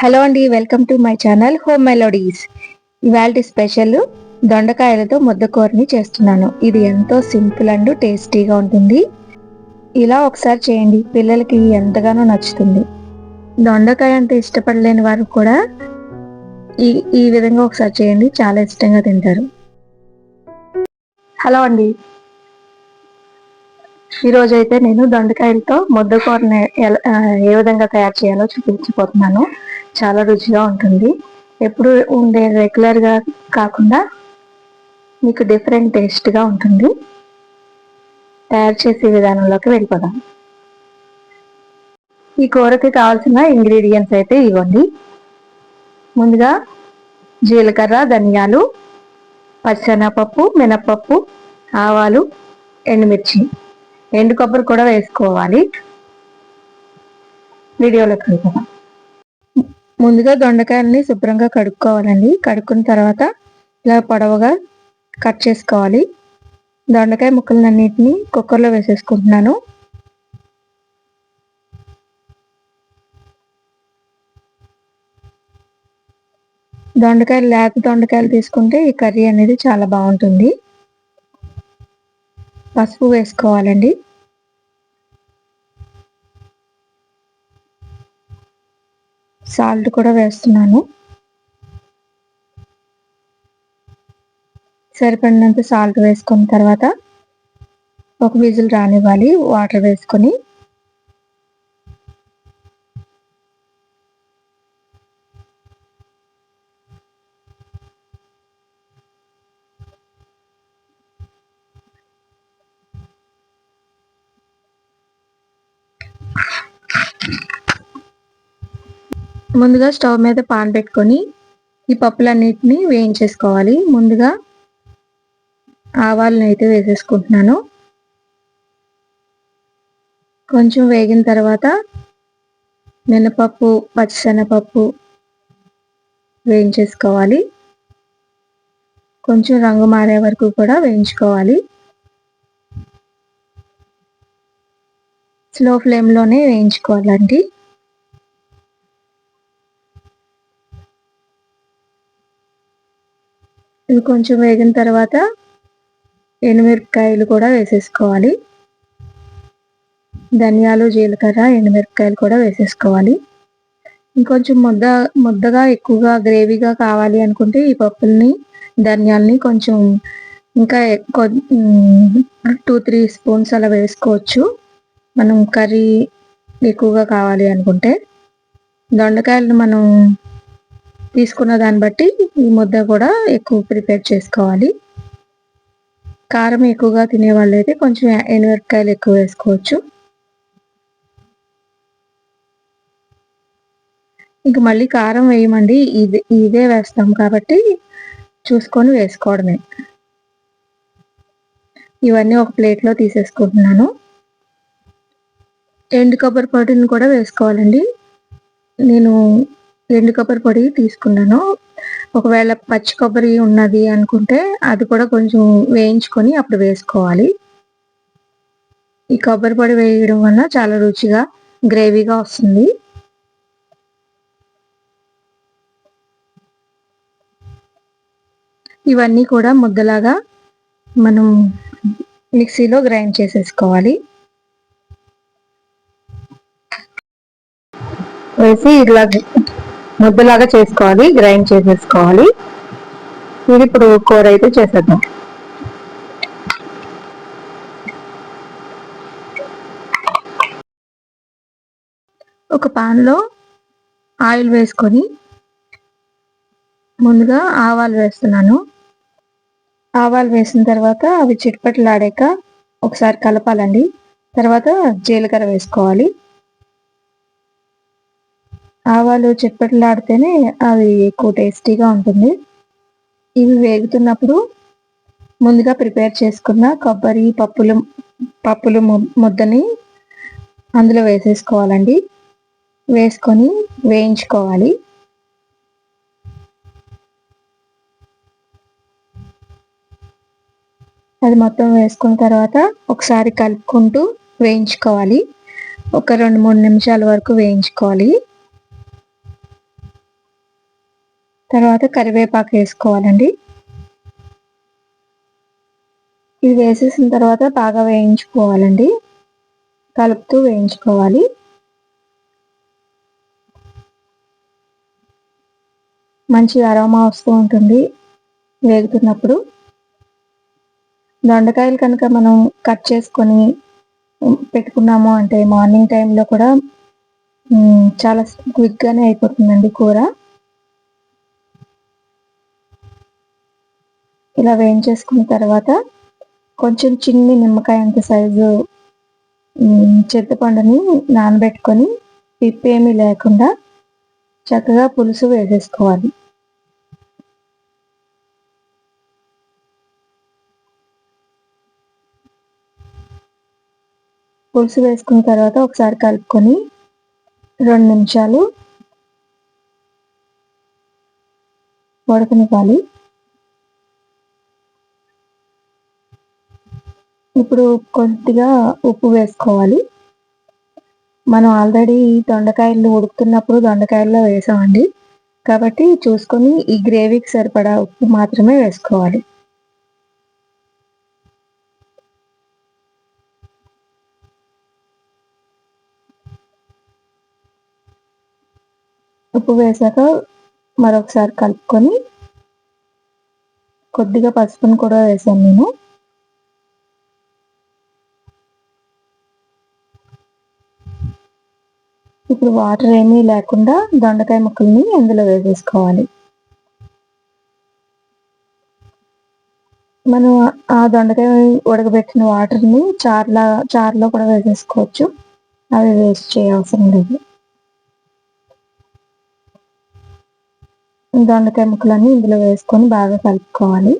Hello అండి welcome to my channel home melodies. ఇవాళ special దొండకాయలతో ముద్దకూరని చేస్తున్నాను. ఇది ఎంతో సింపుల్ అండ్ టేస్టీగా ఉంటుంది. ఇలా ఒకసారి చేయండి పిల్లలకి ఎంతగానో నచ్చుతుంది. దొండకాయ అంటే ఇష్టపడలేని వారు కూడా ఈ ఈ విధంగా ఒకసారి చేయండి చాలా ఇష్టంగా తింటారు. హలో అండి. ఈరోజు అయితే నేను దొండకాయలతో ముద్దకూరని ఎలా ఏ విధంగా తయారు చేయాలో చూపించిపోతున్నాను చాలా రుచిగా ఉంటుంది. ఎప్పుడు ఉండే రెగ్యులర్గా కాకుండా మీకు డిఫరెంట్ టేస్ట్గా ఉంటుంది. తయారు చేసే విధానంలోకి వెళ్ళిపోదాం. ఈ కూరకి కావాల్సిన ఇంగ్రీడియంట్స్ అయితే ఇవ్వండి. ముందుగా జీలకర్ర ధనియాలు పచ్చెనపప్పు మినపప్పు ఆవాలు ఎండుమిర్చి. ఎండు కొబ్బరి కూడా వేసుకోవాలి. వీడియోలోకి వెళ్తాం ముందుగా దొండకాయలని శుభ్రంగా కడుక్కోవాలండి. కడుక్కున్న తర్వాత ఇలా పొడవుగా కట్ చేసుకోవాలి. దొండకాయ ముక్కలన్నిటిని కుక్కర్లో వేసేసుకుంటున్నాను. దొండకాయలు లేత దొండకాయలు తీసుకుంటే ఈ కర్రీ అనేది చాలా బాగుంటుంది. పసుపు వేసుకోవాలండి. సాల్ట్ కూడా వేస్తున్నాను. సరిపడినంత సాల్ట్ వేసుకున్న తర్వాత ఒక విజిల్ రానివ్వాలి వాటర్ వేసుకొని ముందుగా స్టవ్ మీద పాన్ పెట్టుకొని ఈ పప్పులన్నిటిని వేయించేసుకోవాలి. ముందుగా ఆవాలను అయితే వేసేసుకుంటున్నాను. కొంచెం వేగిన తర్వాత మినపప్పు పచ్చిశనగపప్పు వేయించేసుకోవాలి. కొంచెం రంగు మారే వరకు కూడా వేయించుకోవాలి. స్లో ఫ్లేమ్లోనే వేయించుకోవాలండి. ఇవి కొంచెం వేగిన తర్వాత ఎండుమిరపకాయలు కూడా వేసేసుకోవాలి. ధనియాలు జీలకర్ర ఎండుమిరపకాయలు కూడా వేసేసుకోవాలి. ఇంకొంచెం ముద్ద ముద్దగా ఎక్కువగా గ్రేవీగా కావాలి అనుకుంటే ఈ పప్పుల్ని ధనియాలని కొంచెం ఇంకా ఎక్కువ టూ త్రీ స్పూన్స్ అలా వేసుకోవచ్చు. మనం కర్రీ ఎక్కువగా కావాలి అనుకుంటే. దొండకాయలను మనం తీసుకున్న దాన్ని బట్టి ఈ ముద్ద కూడా ఎక్కువ ప్రిపేర్ చేసుకోవాలి. కారం ఎక్కువగా తినే వాళ్ళు అయితే కొంచెం ఎనిమిరపకాయలు ఎక్కువ వేసుకోవచ్చు. ఇంక మళ్ళీ కారం వేయమండి. ఇది ఇదే వేస్తాం కాబట్టి చూసుకొని వేసుకోవడమే. ఇవన్నీ ఒక ప్లేట్లో తీసేసుకుంటున్నాను. ఎండు కొబ్బరి పొడిని కూడా వేసుకోవాలండి. నేను ఎండు కొబ్బరి పొడి తీసుకున్నాను. ఒకవేళ పచ్చి కొబ్బరి ఉన్నది అనుకుంటే అది కూడా కొంచెం వేయించుకొని అప్పుడు వేసుకోవాలి. ఈ కొబ్బరి పొడి వేయడం వల్ల చాలా రుచిగా గ్రేవీగా వస్తుంది. ఇవన్నీ కూడా ముద్దలాగా మనం మిక్సీలో గ్రైండ్ చేసేసుకోవాలి. వేసి ఇలా ముద్దలాగా చేసుకోవాలి గ్రైండ్ చేసేసుకోవాలి. ఇది ఇప్పుడు కూర అయితే చేసేద్దాం. ఒక పాన్లో ఆయిల్ వేసుకొని ముందుగా ఆవాలు వేస్తున్నాను. ఆవాలు వేసిన తర్వాత అవి చిట్పట్లాడాక ఒకసారి కలపాలండి. తర్వాత జీలకర్ర వేసుకోవాలి. ఆవాలు చిట్పట్లాడితేనే అది ఎక్కువ టేస్టీగా ఉంటుంది. ఇవి వేగుతున్నప్పుడు ముందుగా ప్రిపేర్ చేసుకున్న కొబ్బరి పప్పులు పప్పులు ముద్దని అందులో వేసేసుకోవాలండి. వేసుకొని వేయించుకోవాలి. అది మొత్తం వేసుకున్న తర్వాత ఒకసారి కలుపుకుంటూ వేయించుకోవాలి. ఒక రెండు మూడు నిమిషాల వరకు వేయించుకోవాలి. తర్వాత కరివేపాకు వేసుకోవాలండి. ఇది వేసేసిన తర్వాత బాగా వేయించుకోవాలండి. కలుపుతూ వేయించుకోవాలి. మంచి అరోమా వస్తూ ఉంటుంది వేగుతున్నప్పుడు. దొండకాయలు కనుక మనం కట్ చేసుకొని పెట్టుకున్నాము అంటే మార్నింగ్ టైంలో కూడా చాలా క్విక్గానే అయిపోతుందండి కూర. ఇలా వేయించేసుకున్న తర్వాత కొంచెం చిన్ని నిమ్మకాయ అంత సైజు చింతపండుని నానబెట్టుకొని పిప్పేమీ లేకుండా చక్కగా పులుసు వేసేసుకోవాలి. పులుసు వేసుకున్న తర్వాత ఒకసారి కలుపుకొని రెండు నిమిషాలు ఉడకనివ్వాలి. ఇప్పుడు కొద్దిగా ఉప్పు వేసుకోవాలి. మనం ఆల్రెడీ దొండకాయలు ఉడుకుతున్నప్పుడు దొండకాయల్లో వేసామండి. కాబట్టి చూసుకొని ఈ గ్రేవీకి సరిపడా ఉప్పు మాత్రమే వేసుకోవాలి. ఉప్పు వేసాక మరొకసారి కలుపుకొని కొద్దిగా పసుపును కూడా వేసాను నేను. ఇప్పుడు వాటర్ ఏమీ లేకుండా దొండకాయ ముక్కల్ని అందులో వేసేసుకోవాలి. మనం ఆ దొండకాయ ఉడకబెట్టిన వాటర్ని చార్లా చార్లో కూడా వేసేసుకోవచ్చు. అవి వేస్ట్ చేయవసరం లేదు. దొండకాయ ముక్కలన్నీ ఇందులో వేసుకొని బాగా కలుపుకోవాలి.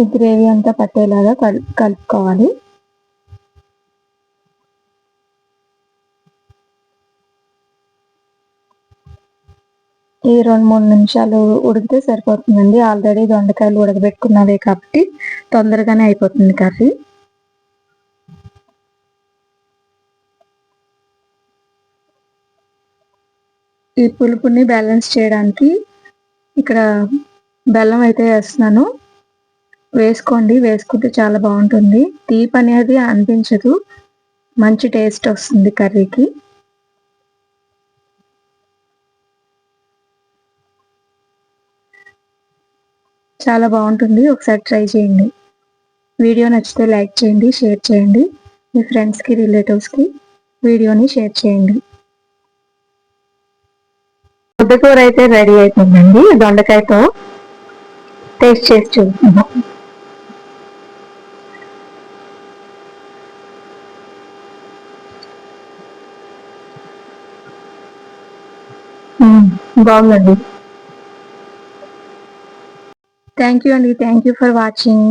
ఈ గ్రేవీ అంతా పట్టేలాగా కలు కలుపుకోవాలి. ఈ రెండు మూడు నిమిషాలు ఉడికితే సరిపోతుందండి. ఆల్రెడీ దొండకాయలు ఉడకబెట్టుకున్నవే కాబట్టి తొందరగానే అయిపోతుంది కర్రీ. ఈ పులుపుని బ్యాలెన్స్ చేయడానికి ఇక్కడ బెల్లం అయితే వేస్తున్నాను. వేసుకోండి వేసుకుంటే చాలా బాగుంటుంది. తీపి అనేది అనిపించదు. మంచి టేస్ట్ వస్తుంది కర్రీకి. చాలా బాగుంటుంది. ఒకసారి ట్రై చేయండి. వీడియో నచ్చితే లైక్ చేయండి షేర్ చేయండి. మీ ఫ్రెండ్స్కి రిలేటివ్స్కి వీడియోని షేర్ చేయండి. ముద్దకూర అయితే రెడీ అయిపోయిందండి. దొండకాయతో టేస్ట్ చేసి చూస్తున్నాం బాగుందండి. థ్యాంక్ యూ అండి. Thank you for watching